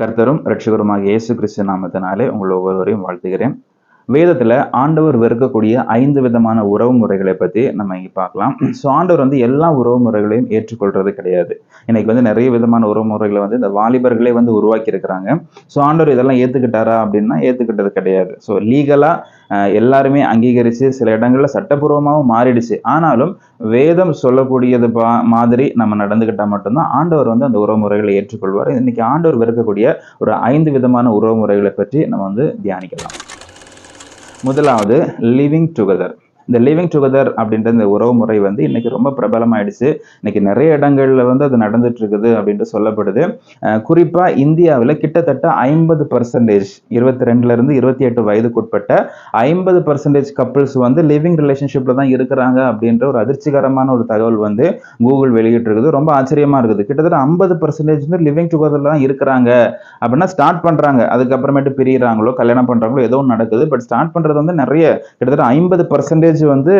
கர்த்தரும் ரட்சகருமாக இயேசு கிறிஸ்து நாமத்தினாலே உங்கள் ஒவ்வொருவரையும் வாழ்த்துகிறேன். வேதத்துல ஆண்டவர் வெறுக்கக்கூடிய ஐந்து விதமான உறவு முறைகளை பத்தி நம்ம இங்க பார்க்கலாம். ஸோ ஆண்டவர் வந்து எல்லா உறவு முறைகளையும் ஏற்றுக்கொள்றது கிடையாது. இன்னைக்கு வந்து நிறைய விதமான உறவு முறைகளை வந்து இந்த வாலிபர்களே வந்து உருவாக்கி இருக்கிறாங்க ஸோ ஆண்டவர் இதெல்லாம் ஏத்துக்கிட்டாரா அப்படின்னா ஏத்துக்கிட்டது கிடையாது. ஸோ லீகலா எல்லாருமே அங்கீகரித்து சில இடங்களில் சட்டப்பூர்வமாகவும் மாறிடுச்சு. ஆனாலும் வேதம் சொல்லக்கூடியது பா மாதிரி நம்ம நடந்துக்கிட்டால் மட்டும்தான் ஆண்டவர் வந்து அந்த உறவுமுறைகளை ஏற்றுக்கொள்வார். இன்னைக்கு ஆண்டவர் விற்கக்கூடிய ஒரு ஐந்து விதமான உறவுமுறைகளை பற்றி நம்ம வந்து தியானிக்கலாம். முதலாவது லிவிங் டுகெதர் இந்த லிவிங் டுகெதர் அப்படின்ற இந்த உறவு முறை வந்து இன்னைக்கு ரொம்ப பிரபலமாயிடுச்சு. இன்னைக்கு நிறைய இடங்கள்ல வந்து அது நடந்துட்டு இருக்குது அப்படின்ட்டு சொல்லப்படுது. குறிப்பா இந்தியாவில் கிட்டத்தட்ட ஐம்பது பர்சன்டேஜ் இருபத்தி ரெண்டுல இருந்து இருபத்தி எட்டு வயதுக்குட்பட்ட ஐம்பது பர்சன்டேஜ் கப்பிள்ஸ் வந்து லிவிங் ரிலேஷன்ஷிப்ல தான் இருக்கிறாங்க அப்படின்ற ஒரு அதிர்ச்சிகரமான ஒரு தகவல் வந்து கூகுள் வெளியிட்டிருக்குது. ரொம்ப ஆச்சரியமா இருக்குது. கிட்டத்தட்ட ஐம்பது பர்சன்டேஜ் வந்து லிவிங் டுகெதர்ல தான் இருக்கிறாங்க அப்படின்னா ஸ்டார்ட் பண்றாங்க. அதுக்கப்புறமேட்டு பிரியிறாங்களோ கல்யாணம் பண்றாங்களோ ஏதோ ஒன்று நடக்குது. பட் ஸ்டார்ட் பண்றது வந்து நிறைய கிட்டத்தட்ட ஐம்பது பர்சன்டேஜ் வந்து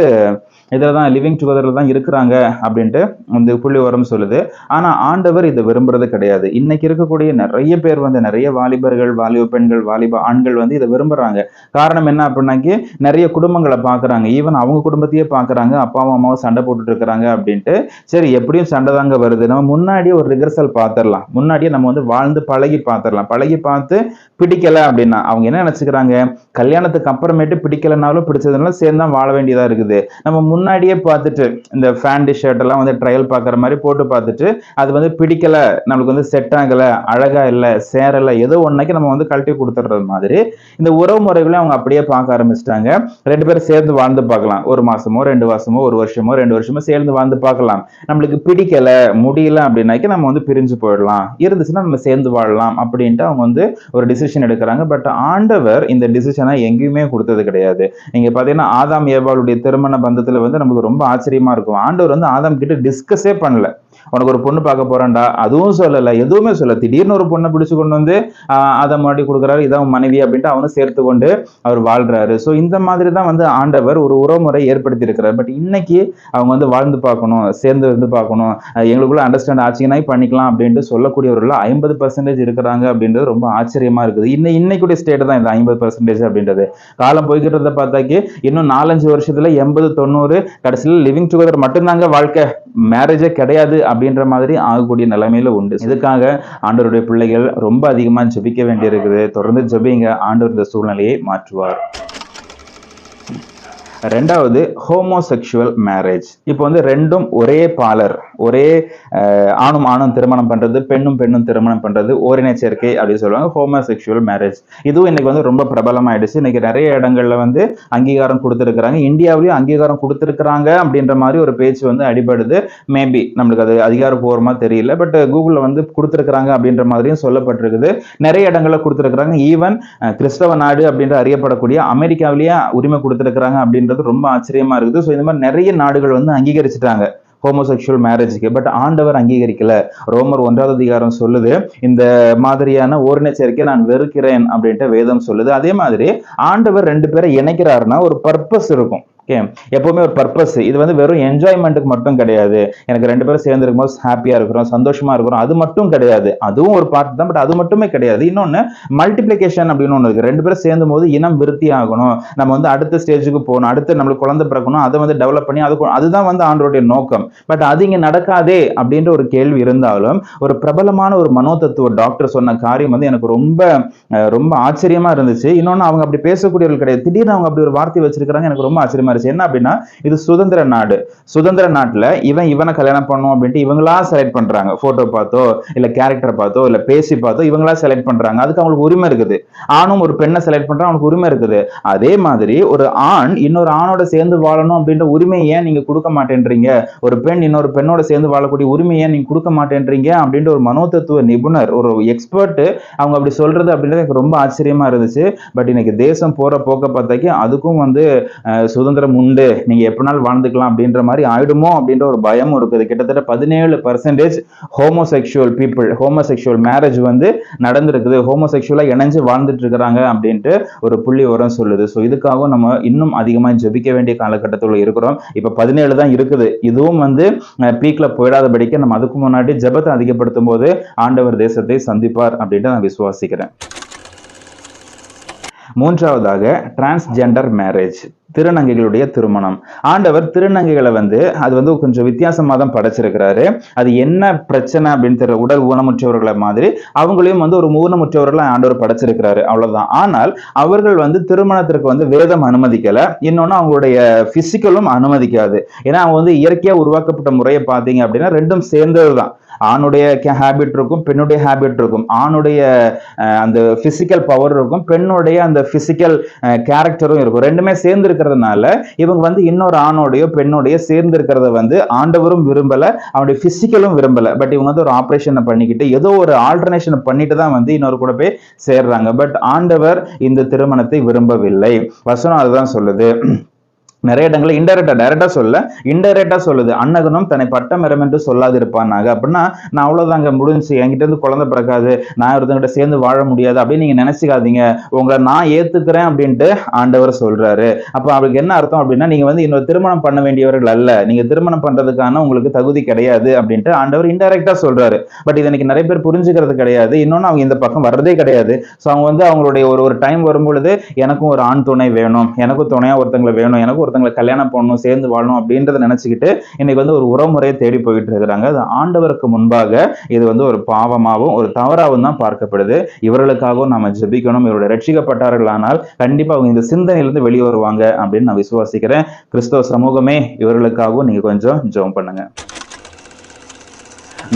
இதில் தான் லிவிங் டுகெதரில் தான் இருக்கிறாங்க அப்படின்ட்டு இந்த புள்ளி உரம் சொல்லுது. ஆனால் ஆண்டவர் இதை விரும்புறது கிடையாது. இன்னைக்கு இருக்கக்கூடிய நிறைய பேர் வந்து நிறைய வாலிபர்கள் வாலிப பெண்கள் வாலிப ஆண்கள் வந்து இதை விரும்புறாங்க. காரணம் என்ன அப்படின்னாக்கி நிறைய குடும்பங்களை பார்க்குறாங்க ஈவன் அவங்க குடும்பத்தையே பார்க்குறாங்க அப்பாவும் அம்மாவும் சண்டை போட்டுட்டு இருக்கிறாங்க அப்படின்ட்டு. சரி எப்படியும் சண்டை தாங்க வருது. நம்ம முன்னாடியே ஒரு ரிகர்சல் பார்த்துடலாம் முன்னாடியே நம்ம வந்து வாழ்ந்து பழகி பார்த்துடலாம் பழகி பார்த்து பிடிக்கல அப்படின்னா அவங்க என்ன நினச்சிக்கிறாங்க? கல்யாணத்துக்கு அப்புறமேட்டு பிடிக்கலைனாலும் பிடிச்சதுனால சேர்ந்து தான் வாழ வேண்டியதாக இருக்குது. நம்ம முன்னாடியே பார்த்துட்டு இந்த ஃபேண்ட் ஷர்ட் எல்லாம் வந்து ட்ரையல் பார்க்குற மாதிரி போட்டு பார்த்துட்டு அது வந்து பிடிக்கலை நம்மளுக்கு வந்து செட் ஆகலை அழகாக இல்லை சேரலை ஏதோ ஒன்றைக்கு நம்ம வந்து கழட்டி கொடுத்துட்றது மாதிரி இந்த உறவு முறைகளை அவங்க அப்படியே பார்க்க ஆரம்பிச்சிட்டாங்க. ரெண்டு பேரும் சேர்ந்து வாழ்ந்து பார்க்கலாம். ஒரு மாதமோ ரெண்டு மாதமோ ஒரு வருஷமோ ரெண்டு வருஷமோ சேர்ந்து வாழ்ந்து பார்க்கலாம். நம்மளுக்கு பிடிக்கலை முடியல அப்படின்னாக்கி நம்ம வந்து பிரிஞ்சு போயிடலாம். இருந்துச்சுன்னா நம்ம சேர்ந்து வாழலாம் அப்படின்ட்டு அவங்க வந்து ஒரு டிசிஷன் எடுக்கிறாங்க. பட் ஆண்டவர் இந்த டிசிஷனை எங்கேயுமே கொடுத்தது கிடையாது. நீங்கள் பார்த்தீங்கன்னா ஆதாம் ஏவாளுடைய திருமண பந்தத்தில் வந்து நமக்கு ரொம்ப ஆச்சரியமா இருக்கும். ஆண்டவர் வந்து ஆதாம் கிட்ட டிஸ்கஸே பண்ணல. உனக்கு ஒரு பொண்ணு பார்க்க போறேன்டா. அதுவும் சொல்லலை எதுவுமே சொல்ல திடீர்னு ஒரு பொண்ணை பிடிச்சு கொண்டு வந்து ஆஹ் அதை முன்னாடி கொடுக்குறாரு இதான் மனைவி அப்படின்ட்டு அவனும் சேர்த்து கொண்டு அவர் வாழ்றாரு. ஸோ இந்த மாதிரி தான் வந்து ஆண்டவர் ஒரு உறவுமுறை ஏற்படுத்தி இருக்கிறார் பட் இன்னைக்கு அவங்க வந்து வாழ்ந்து பார்க்கணும் சேர்ந்து வந்து பார்க்கணும். எங்களுக்குள்ள அண்டர்ஸ்டாண்ட் ஆச்சுன்னா பண்ணிக்கலாம் அப்படின்ட்டு சொல்லக்கூடியவர்கள் ஐம்பது பர்சன்டேஜ் இருக்கிறாங்க அப்படின்றது ரொம்ப ஆச்சரியமா இருக்குது. இன்னும் இன்னைக்குடைய ஸ்டேட் தான் இந்த ஐம்பது பர்சன்டேஜ் அப்படின்றது. காலம் போய்கிட்டு இருந்த பார்த்தாக்கி இன்னும் நாலஞ்சு வருஷத்துல எண்பது தொண்ணூறு கடைசியில் லிவிங் டுகெதர் மட்டும்தாங்க வாழ்க்கை. மேரேஜே கிடையாது அப்படின்ற மாதிரி ஆகக்கூடிய நிலைமையில உண்டு. இதுக்காக ஆண்டவருடைய பிள்ளைகள் ரொம்ப அதிகமா ஜெபிக்க வேண்டியிருக்குது. தொடர்ந்து ஜெபிங்க. ஆண்டவர் இந்த சூழ்நிலையை மாற்றுவார். ரெண்டாவது ஹோமோசெக்சுவல் மேரேஜ் இப்போ வந்து ரெண்டும் ஒரே பாலர். ஒரே ஆணும் ஆணும் திருமணம் பண்றது பெண்ணும் பெண்ணும் திருமணம் பண்றது ஓரின சேர்க்கை அப்படின்னு சொல்லுவாங்க ஹோமோசெக்சுவல் மேரேஜ் இதுவும் இன்னைக்கு வந்து ரொம்ப பிரபலமாயிடுச்சு. இன்னைக்கு நிறைய இடங்கள்ல வந்து அங்கீகாரம் கொடுத்துருக்குறாங்க. இந்தியாவிலையும் அங்கீகாரம் கொடுத்துருக்குறாங்க அப்படின்ற மாதிரி ஒரு பேச்சு வந்து அடிபடுது. மேபி நம்மளுக்கு அது அதிகாரப்பூர்வமா தெரியல. பட் கூகுளில் வந்து கொடுத்துருக்குறாங்க அப்படின்ற மாதிரியும் சொல்லப்பட்டிருக்குது. நிறைய இடங்கள்ல கொடுத்துருக்குறாங்க. ஈவன் கிறிஸ்தவ நாடு அப்படின்ற அறியப்படக்கூடிய அமெரிக்காவிலேயே உரிமை கொடுத்துருக்குறாங்க அப்படின்றது ரொம்ப ஆச்சரியமா இருக்குது. ஸோ இந்த மாதிரி நிறைய நாடுகள் வந்து அங்கீகரிச்சிட்டாங்க ஹோமோசெக்ஷுவல் மேரேஜுக்கு பட் ஆண்டவர் அங்கீகரிக்கல. ரோமர் ஒன்றாவது அதிகாரம் சொல்லுது இந்த மாதிரியான ஓரின சேர்க்கை நான் வெறுக்கிறேன் அப்படின்ட்டு வேதம் சொல்லுது. அதே மாதிரி ஆண்டவர் ரெண்டு பேரை இணைக்கிறாருன்னா ஒரு பர்பஸ் இருக்கும். ஓகே எப்போவுமே ஒரு பர்பஸ் இது வந்து வெறும் என்ஜாய்மெண்ட்டுக்கு மட்டும் கிடையாது. எனக்கு ரெண்டு பேரும் சேர்ந்து இருக்கும்போது ஹாப்பியாக இருக்கிறோம் சந்தோஷமா இருக்கிறோம். அது மட்டும் கிடையாது. அதுவும் ஒரு பார்ட் தான் பட் அது மட்டுமே கிடையாது. இன்னொன்னு மல்டிப்ளிகேஷன் அப்படின்னு ஒன்று இருக்குது ரெண்டு பேரும் சேர்ந்தும் போது இனம் விருத்தி ஆகணும். நம்ம வந்து அடுத்த ஸ்டேஜுக்கு போகணும். அடுத்து நம்மளுக்கு குழந்தை பிறக்கணும். அதை வந்து டெவலப் பண்ணி அது அதுதான் வந்து ஆண்டோடைய நோக்கம். பட் அது இங்கே நடக்காதே அப்படின்ற ஒரு கேள்வி இருந்தாலும் ஒரு பிரபலமான ஒரு மனோதத்துவ டாக்டர் சொன்ன காரியம் வந்து எனக்கு ரொம்ப ரொம்ப ஆச்சரியமா இருந்துச்சு. இன்னொன்று அவங்க அப்படி பேசக்கூடியவர்கள் கிடையாது. திடீர்னு அவங்க அப்படி ஒரு வார்த்தை வச்சிருக்கிறாங்க. எனக்கு ரொம்ப ஆச்சரியமா மாறிச்சு. என்ன அப்படின்னா இது சுதந்திர நாடு. சுதந்திர நாட்டில் இவன் இவனை கல்யாணம் பண்ணும் அப்படின்ட்டு இவங்களா செலக்ட் பண்றாங்க. போட்டோ பார்த்தோ இல்ல கேரக்டர் பார்த்தோ இல்ல பேசி பார்த்தோ இவங்களா செலக்ட் பண்றாங்க. அதுக்கு அவங்களுக்கு உரிமை இருக்குது. ஆணும் ஒரு பெண்ணை செலக்ட் பண்றான் அவனுக்கு உரிமை இருக்குது. அதே மாதிரி ஒரு ஆண் இன்னொரு ஆணோட சேர்ந்து வாழணும் அப்படின்ற உரிமை ஏன் நீங்க கொடுக்க மாட்டேன்றீங்க? ஒரு பெண் இன்னொரு பெண்ணோட சேர்ந்து வாழக்கூடிய உரிமை ஏன் நீங்க கொடுக்க மாட்டேன்றீங்க? அப்படின்ற ஒரு மனோதத்துவ நிபுணர் ஒரு எக்ஸ்பர்ட் அவங்க அப்படி சொல்றது அப்படின்றது எனக்கு ரொம்ப ஆச்சரியமா இருந்துச்சு. பட் இன்னைக்கு தேசம் போற போக்க பார்த்தாக்கி அதுக்கும் வந்து சுதந்திர சுதந்திரம் உண்டு நீங்க எப்படினாலும் வாழ்ந்துக்கலாம் அப்படின்ற மாதிரி ஆயிடுமோ அப்படின்ற ஒரு பயமும் இருக்குது. கிட்டத்தட்ட பதினேழு percentage homosexual people homosexual marriage வந்து நடந்திருக்குது. ஹோமோசெக்சுவலா இணைஞ்சு வாழ்ந்துட்டு இருக்கிறாங்க அப்படின்ட்டு ஒரு புள்ளி உரம் சொல்லுது. ஸோ இதுக்காகவும் நம்ம இன்னும் அதிகமாக ஜெபிக்க வேண்டிய காலகட்டத்தில் இருக்கிறோம். இப்போ பதினேழு தான் இருக்குது. இதுவும் வந்து பீக்ல போயிடாதபடிக்கு நம்ம அதுக்கு முன்னாடி ஜெபத்தை அதிகப்படுத்தும் போது ஆண்டவர் தேசத்தை சந்திப்பார் அப்படின்ட்டு நான் விசுவாசிக்கிறேன். மூன்றாவதாக டிரான்ஸ்ஜெண்டர் மேரேஜ் திருநங்கைகளுடைய திருமணம். ஆண்டவர் திருநங்கைகளை வந்து அது வந்து கொஞ்சம் வித்தியாசமாக தான் படைச்சிருக்கிறாரு. அது என்ன பிரச்சனை அப்படின்னு தெரியல. உடல் ஊனமுற்றவர்களை மாதிரி அவங்களையும் வந்து ஒரு ஊனமுற்றவர்களை ஆண்டவர் படைச்சிருக்கிறாரு. அவ்வளவுதான். ஆனால் அவர்கள் வந்து திருமணத்திற்கு வந்து வேதம் அனுமதிக்கல. இன்னொன்னு அவங்களுடைய பிசிக்கலும் அனுமதிக்காது. ஏன்னா அவங்க வந்து இயற்கையா உருவாக்கப்பட்ட முறையை பார்த்தீங்க அப்படின்னா ரெண்டும் சேர்ந்தது தான் ஆணுடைய ஹேபிட் இருக்கும் பெண்ணுடைய ஹேபிட் இருக்கும். ஆணுடைய அந்த பிசிக்கல் பவர் இருக்கும் பெண்ணுடைய அந்த பிசிக்கல் கேரக்டரும் இருக்கும். ரெண்டுமே சேர்ந்து இருக்கிறதுனால இவங்க வந்து இன்னொரு ஆணோடையோ பெண்ணோடையோ சேர்ந்து இருக்கிறத வந்து ஆண்டவரும் விரும்பல அவனுடைய பிசிக்கலும் விரும்பல. பட் இவங்க வந்து ஒரு ஆப்ரேஷனை பண்ணிக்கிட்டு ஏதோ ஒரு ஆல்டர்னேஷன் பண்ணிட்டு தான் வந்து இன்னொரு கூட போய் சேர்றாங்க. பட் ஆண்டவர் இந்த திருமணத்தை விரும்பவில்லை. வசனம் அதுதான் சொல்லுது. நிறைய இடங்களில் இன்டெரக்டா டைரக்டா சொல்ல இன்டெரக்டா சொல்லுது. அன்னகனும் தன்னை பட்டம் பட்டமரம் என்று சொல்லாதிருப்பானாங்க அப்படின்னா நான் அவ்வளோதாங்க முடிஞ்சு என்கிட்ட இருந்து குழந்தை பிறக்காது. நான் ஒருத்தங்கிட்ட சேர்ந்து வாழ முடியாது அப்படின்னு நீங்க நினைச்சுக்காதீங்க. உங்களை நான் ஏத்துக்கிறேன் அப்படின்ட்டு ஆண்டவர் சொல்றாரு. அப்ப அவருக்கு என்ன அர்த்தம் அப்படின்னா நீங்க வந்து இன்னொரு திருமணம் பண்ண வேண்டியவர்கள் அல்ல. நீங்க திருமணம் பண்றதுக்கான உங்களுக்கு தகுதி கிடையாது அப்படின்ட்டு ஆண்டவர் இன்டெரக்டா சொல்றாரு. பட் இது இன்னைக்கு நிறைய பேர் புரிஞ்சுக்கிறது கிடையாது. இன்னொன்னு அவங்க இந்த பக்கம் வர்றதே கிடையாது. ஸோ அவங்க வந்து அவங்களுடைய ஒரு ஒரு டைம் வரும்பொழுது எனக்கும் ஒரு ஆண் துணை வேணும். எனக்கும் துணையா ஒருத்தங்களை வேணும். எனக்கும் ஒரு ஒருத்தங்களை கல்யாணம் பண்ணணும் சேர்ந்து வாழணும் அப்படின்றத நினச்சிக்கிட்டு இன்னைக்கு வந்து ஒரு உறவுமுறையை தேடி போயிட்டு இருக்கிறாங்க. அது ஆண்டவருக்கு முன்பாக இது வந்து ஒரு பாவமாகவும் ஒரு தவறாகவும் தான் பார்க்கப்படுது. இவர்களுக்காகவும் நம்ம ஜெபிக்கணும். இவருடைய ரட்சிக்கப்பட்டார்களானால் கண்டிப்பாக அவங்க இந்த சிந்தனையிலிருந்து வெளியே வருவாங்க அப்படின்னு நான் விசுவாசிக்கிறேன். கிறிஸ்தவ சமூகமே இவர்களுக்காகவும் நீங்கள் கொஞ்சம் ஜெபம் பண்ணுங்க.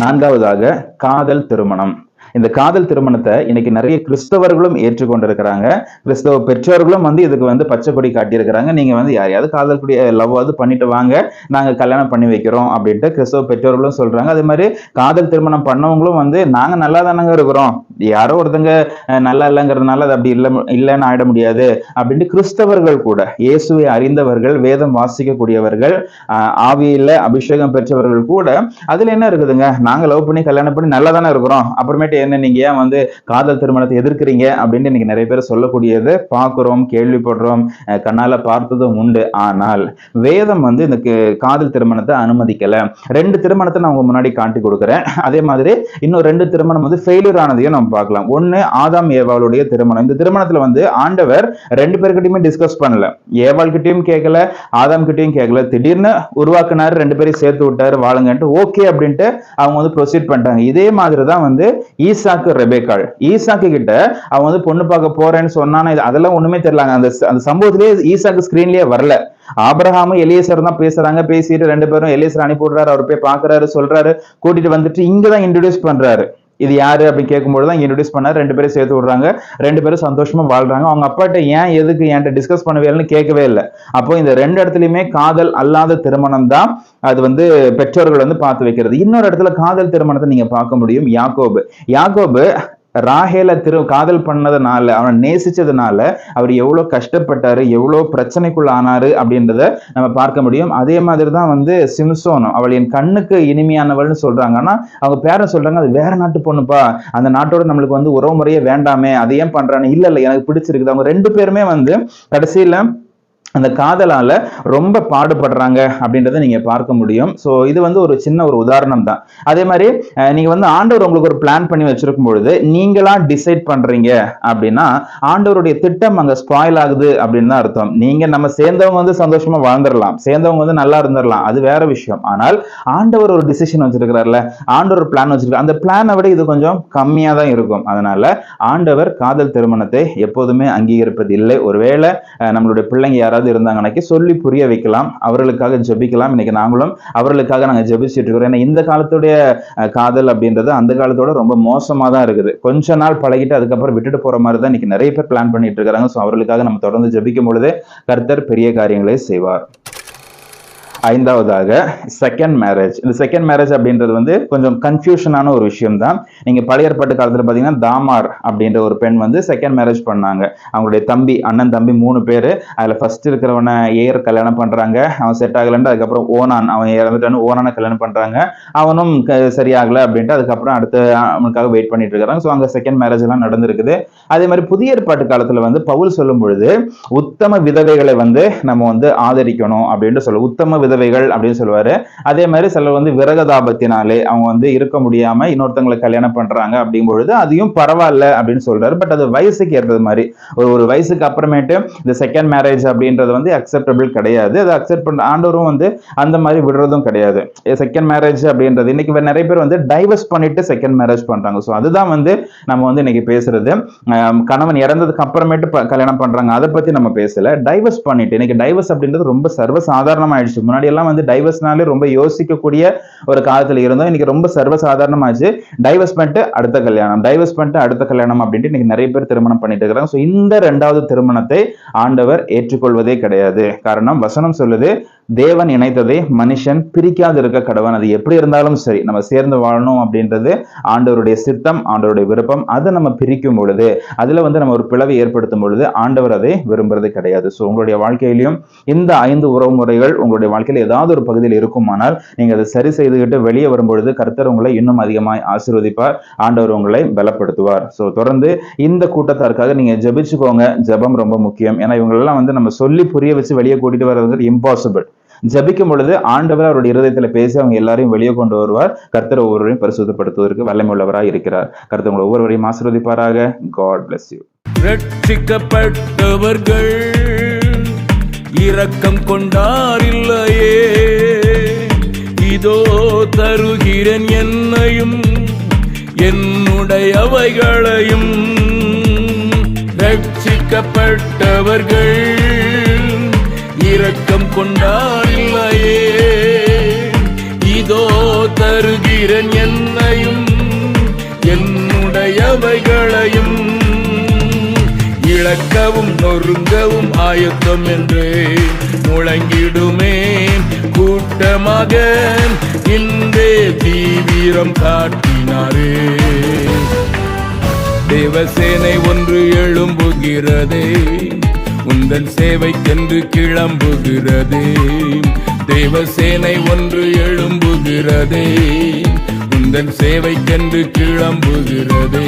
நான்காவதாக காதல் திருமணம். இந்த காதல் திருமணத்தை இன்னைக்கு நிறைய கிறிஸ்தவர்களும் ஏற்றுக்கொண்டிருக்கிறாங்க. கிறிஸ்தவ பெற்றோர்களும் வந்து இதுக்கு வந்து பச்சை கொடி காட்டியிருக்கிறாங்க. நீங்க வந்து யாரையாவது காதல் கூடிய லவ்வாவது பண்ணிட்டு வாங்க. நாங்க கல்யாணம் பண்ணி வைக்கிறோம் அப்படின்ட்டு கிறிஸ்தவ பெற்றோர்களும் சொல்றாங்க. அதே மாதிரி காதல் திருமணம் பண்ணவங்களும் வந்து நாங்க நல்லா தானங்க இருக்கிறோம். யாரோ ஒருத்தங்க அஹ், நல்லா இல்லைங்கிறதுனால அது அப்படி இல்லை இல்லைன்னு ஆயிட முடியாது அப்படின்ட்டு கிறிஸ்தவர்கள் கூட இயேசுவை அறிந்தவர்கள் வேதம் வாசிக்கக்கூடியவர்கள் ஆஹ், ஆவியில அபிஷேகம் பெற்றவர்கள் கூட அதுல என்ன இருக்குதுங்க? நாங்க லவ் பண்ணி கல்யாணம் பண்ணி நல்லா தானே இருக்கிறோம். அப்புறமேட்டு என்ன நீங்க ஏன் வந்து காதல் திருமணத்தை எதிர்க்கிறீங்க அப்படின்னு இன்னைக்கு நிறைய பேர் சொல்லக்கூடியது. பார்க்குறோம் கேள்விப்படுறோம் அஹ், கண்ணால பார்த்ததும் உண்டு. ஆனால் வேதம் வந்து இந்த காதல் திருமணத்தை அனுமதிக்கல. ரெண்டு திருமணத்தை நான் உங்க முன்னாடி காட்டி கொடுக்குறேன். அதே மாதிரி இன்னும் ரெண்டு திருமணம் வந்து ஃபெயிலியர் ஆனதையும் நம்ம பார்க்கலாம். ஒண்ணு ஆதாம் ஏவாளுடைய திருமணம். இந்த திருமணத்துல வந்து ஆண்டவர் ரெண்டு பேர்கிட்டயுமே டிஸ்கஸ் பண்ணல. ஏவாள் கிட்டயும் கேட்கல ஆதாம் கிட்டயும் கேட்கல. திடீர்னு உருவாக்குனாரு ரெண்டு பேரையும் சேர்த்து விட்டாரு வாழுங்கன்ட்டு ஓகே அப்படின்ட்டு அவங்க வந்து ப்ரொசீட் பண்ணிட்டாங்க. இதே மாதிரி தான் வந்து ஈசாக்கு ரெபேக்காள் ஈசாக்கு கிட்ட அவன் வந்து பொண்ணு பார்க்க போறேன்னு சொன்னான்னு இது அதெல்லாம் ஒண்ணுமே தெரியலாங்க அந்த அந்த சம்பவத்திலேயே ஈசாக்கு ஸ்கிரீன்லயே வரல. ஆபிரகாமும் எலியேசர் தான் பேசுறாங்க பேசிட்டு ரெண்டு பேரும் எலியேசர் அனுப்பி விடுறாரு அவர் போய் பாக்குறாரு சொல்றாரு கூட்டிட்டு வந்துட்டு இங்கதான் இன்ட்ரடியூஸ் பண்றாரு. இது யாரு அப்படின்னு கேட்கும்போது தான் இன்ட்ரடியூஸ் பண்ணாரு. ரெண்டு பேரும் சேர்த்து விடுறாங்க. ரெண்டு பேரும் சந்தோஷமா வாழ்றாங்க. அவங்க அப்பாட்ட ஏன் எதுக்கு என்கிட்ட டிஸ்கஸ் பண்ணவேன்னு கேட்கவே இல்லை. அப்போ இந்த ரெண்டு இடத்துலயுமே காதல் அல்லாத திருமணம் தான் அது வந்து பெற்றோர்கள் வந்து பார்த்து வைக்கிறது. இன்னொரு இடத்துல காதல் திருமணத்தை நீங்க பார்க்க முடியும். யாக்கோபு. யாக்கோபு ராஹேல திரு காதல் பண்ணதுனால அவனை நேசிச்சதுனால அவர் எவ்வளோ கஷ்டப்பட்டாரு எவ்வளோ பிரச்சனைக்குள்ள ஆனாரு அப்படின்றத நம்ம பார்க்க முடியும். அதே மாதிரி தான் வந்து சிம்சோனும் அவள் என் கண்ணுக்கு இனிமையானவள்னு சொல்றாங்க. ஆனா அவங்க பேரன் சொல்றாங்க அது வேற நாட்டு பொண்ணுப்பா. அந்த நாட்டோட நம்மளுக்கு வந்து உறவு முறையே வேண்டாமே. அதை ஏன் பண்றான்னு இல்லை இல்லை எனக்கு பிடிச்சிருக்குது. அவங்க ரெண்டு பேருமே வந்து கடைசியில அந்த காதலால் ரொம்ப பாடுபடுறாங்க அப்படின்றத நீங்கள் பார்க்க முடியும். ஸோ இது வந்து ஒரு சின்ன ஒரு உதாரணம் தான். அதே மாதிரி நீங்கள் வந்து ஆண்டவர் உங்களுக்கு ஒரு பிளான் பண்ணி வச்சிருக்கும் பொழுது நீங்களா டிசைட் பண்ணுறீங்க அப்படின்னா ஆண்டவருடைய திட்டம் அங்கே ஸ்பாயில் ஆகுது அப்படின்னு தான் அர்த்தம். நீங்கள் நம்ம சேர்ந்தவங்க வந்து சந்தோஷமாக வாழ்ந்துடலாம். சேர்ந்தவங்க வந்து நல்லா இருந்துடலாம். அது வேற விஷயம். ஆனால் ஆண்டவர் ஒரு டிசிஷன் வச்சிருக்கிறார்ல ஆண்டவர் ஒரு பிளான் வச்சிருக்காரு. அந்த பிளானை விட இது கொஞ்சம் கம்மியாக தான் இருக்கும். அதனால ஆண்டவர் காதல் திருமணத்தை எப்போதுமே அங்கீகரிப்பது இல்லை ஒருவேளை நம்மளுடைய பிள்ளைங்க யாராவது இருந்தாங்கன்னாக்கி சொல்லி புரிய வைக்கலாம். அவர்களுக்காக ஜெபிக்கலாம். இன்னைக்கு நாங்களும் அவர்களுக்காக நாங்க ஜெபிச்சுட்டு இருக்கிறோம். ஏன்னா இந்த காலத்துடைய காதல் அப்படின்றது அந்த காலத்தோட ரொம்ப மோசமா தான் இருக்குது. கொஞ்ச நாள் பழகிட்டு அதுக்கப்புறம் விட்டுட்டு போற மாதிரி தான் இன்னைக்கு நிறைய பேர் பிளான் பண்ணிட்டு இருக்காங்க ஸோ அவர்களுக்காக நம்ம தொடர்ந்து ஜெபிக்கும் பொழுது கர்த்தர் பெரிய காரியங்களை செய்வார். ஐந்தாவதாக செகண்ட் மேரேஜ் இந்த செகண்ட் மேரேஜ் அப்படின்றது வந்து கொஞ்சம் கன்ஃபியூஷனான ஒரு விஷயம் தான் நீங்க பழைய ஏற்பாட்டு காலத்தில் பார்த்தீங்கன்னா தாமார் அப்படின்ற ஒரு பெண் வந்து செகண்ட் மேரேஜ் பண்ணாங்க. அவங்களுடைய தம்பி அண்ணன் தம்பி மூணு பேர். அதில் ஃபர்ஸ்ட் இருக்கிறவனை ஏர் கல்யாணம் பண்ணுறாங்க அவன் செட் ஆகலன்ட்டு அதுக்கப்புறம் ஓனான். அவன் இறந்துட்டான்னு ஓனான கல்யாணம் பண்ணுறாங்க அவனும் சரியாகலை அப்படின்ட்டு அதுக்கப்புறம் அடுத்து அவனுக்காக வெயிட் பண்ணிட்டு இருக்கிறாங்க ஸோ அங்கே செகண்ட் மேரேஜ் எல்லாம் நடந்திருக்குது. அதே மாதிரி புதிய ஏற்பாட்டு காலத்தில் வந்து பவுல் சொல்லும் பொழுது உத்தம விதவைகளை வந்து நம்ம வந்து ஆதரிக்கணும் அப்படின்னு சொல்ல உத்தம விதவைகள் அப்படின்னு சொல்லுவாரு. அதே மாதிரி சிலர் வந்து விரகதாபத்தினாலே அவங்க வந்து இருக்க முடியாம இன்னொருத்தங்களை கல்யாணம் பண்றாங்க அப்படிங்கும் பொழுது அதையும் பரவாயில்ல அப்படின்னு சொல்றாரு. பட் அது வயசுக்கு ஏற்றது மாதிரி. ஒரு ஒரு வயசுக்கு அப்புறமேட்டு இந்த செகண்ட் மேரேஜ் அப்படின்றது வந்து அக்செப்டபிள் கிடையாது. அதை அக்செப்ட் பண்ண ஆண்டவரும் வந்து அந்த மாதிரி விடுறதும் கிடையாது. செகண்ட் மேரேஜ் அப்படின்றது இன்னைக்கு நிறைய பேர் வந்து டைவர்ஸ் பண்ணிட்டு செகண்ட் மேரேஜ் பண்றாங்க. ஸோ அதுதான் வந்து நம்ம வந்து இன்னைக்கு பேசுறது. கணவன் இறந்ததுக்கு அப்புறமேட்டு கல்யாணம் பண்றாங்க. அதை பத்தி நம்ம பேசல. டைவர்ஸ் பண்ணிட்டு இன்னைக்கு டைவர்ஸ் அப்படின்றது ரொம்ப சர்வசாதாரணமாயிடுச்சு. முன்னாடி எல்லாம் வந்து டைவர்ஸ்னாலே ரொம்ப யோசிக்கக்கூடிய ஒரு காலத்தில் இருந்தோம். இன்னைக்கு ரொம்ப சர்வசாதாரணமாச்சு. டைவர்ஸ் பண்ணிட்டு அடுத்த கல்யாணம். டைவர்ஸ் பண்ணிட்டு அடுத்த கல்யாணம் அப்படின்ட்டு இன்னைக்கு நிறைய பேர் திருமணம் பண்ணிட்டு இருக்கிறாங்க ஸோ இந்த ரெண்டாவது திருமணத்தை ஆண்டவர் ஏற்றுக்கொள்வதே கிடையாது. காரணம் வசனம் சொல்லுது தேவன் இணைத்ததை மனுஷன் பிரிக்காது இருக்க கடவன். அது எப்படி இருந்தாலும் சரி நம்ம சேர்ந்து வாழணும் அப்படின்றது ஆண்டவருடைய சித்தம் ஆண்டவருடைய விருப்பம். அதை நம்ம பிரிக்கும் பொழுது அதுல வந்து நம்ம ஒரு பிளவை ஏற்படுத்தும் பொழுது ஆண்டவர் அதை விரும்புறது கிடையாது. ஸோ உங்களுடைய வாழ்க்கையிலையும் இந்த ஐந்து உறவு முறைகள் உங்களுடைய வாழ்க்கையில் ஏதாவது ஒரு பகுதியில் இருக்குமானால் நீங்க அதை சரி செய்துகிட்டு வெளியே வரும்பொழுது கர்த்தர் உங்களை இன்னும் அதிகமாய் ஆசீர்வதிப்பார். ஆண்டவர் உங்களை பலப்படுத்துவார். ஸோ தொடர்ந்து இந்த கூட்டத்தாருக்காக நீங்க ஜெபிச்சுக்கோங்க. ஜெபம் ரொம்ப முக்கியம். ஏன்னா இவங்களெல்லாம் வந்து நம்ம சொல்லி புரிய வச்சு வெளியே கூட்டிட்டு வர்றது இம்பாசிபிள் ஜபிக்கும் பொழுது ஆண்டவர் அவருடைய இருதயத்தில் பேசி அவங்க எல்லாரையும் வெளியே கொண்டு வருவார். கர்த்தர் ஒவ்வொருவரையும் பரிசுத்தப்படுத்துவதற்கு வல்லமை உள்ளவராக இருக்கிறார். கர்த்தர் உங்களை ஒவ்வொருவரையும் ஆசீர்வதிப்பாராக. காட் பிளஸ் யூ ரட்சிக்கப்பட்டவர்கள் இரக்கம் கொண்டாரில்லையே. இதோ தருகிறேன் என்னையும் என்னுடையவைகளையும். ரட்சிக்கப்பட்டவர்கள் இரக்கம் கொண்டாரில்லையே இதோ தருகிறேன் என்னையும் என்னுடையவைகளையும். இழக்கவும் நொறுங்கவும் ஆயத்தம் என்று முழங்கிடுமே. கூட்டமாக இன்றே தீவிரம் காட்டினாரே. தேவசேனை ஒன்று எழும்புகிறதே. உந்தன் சேவைக்கென்று கிளம்புகிறதே. தேவசேனை ஒன்று எழும்புகிறதே. உந்தன் சேவைக்கென்று கிளம்புகிறதே.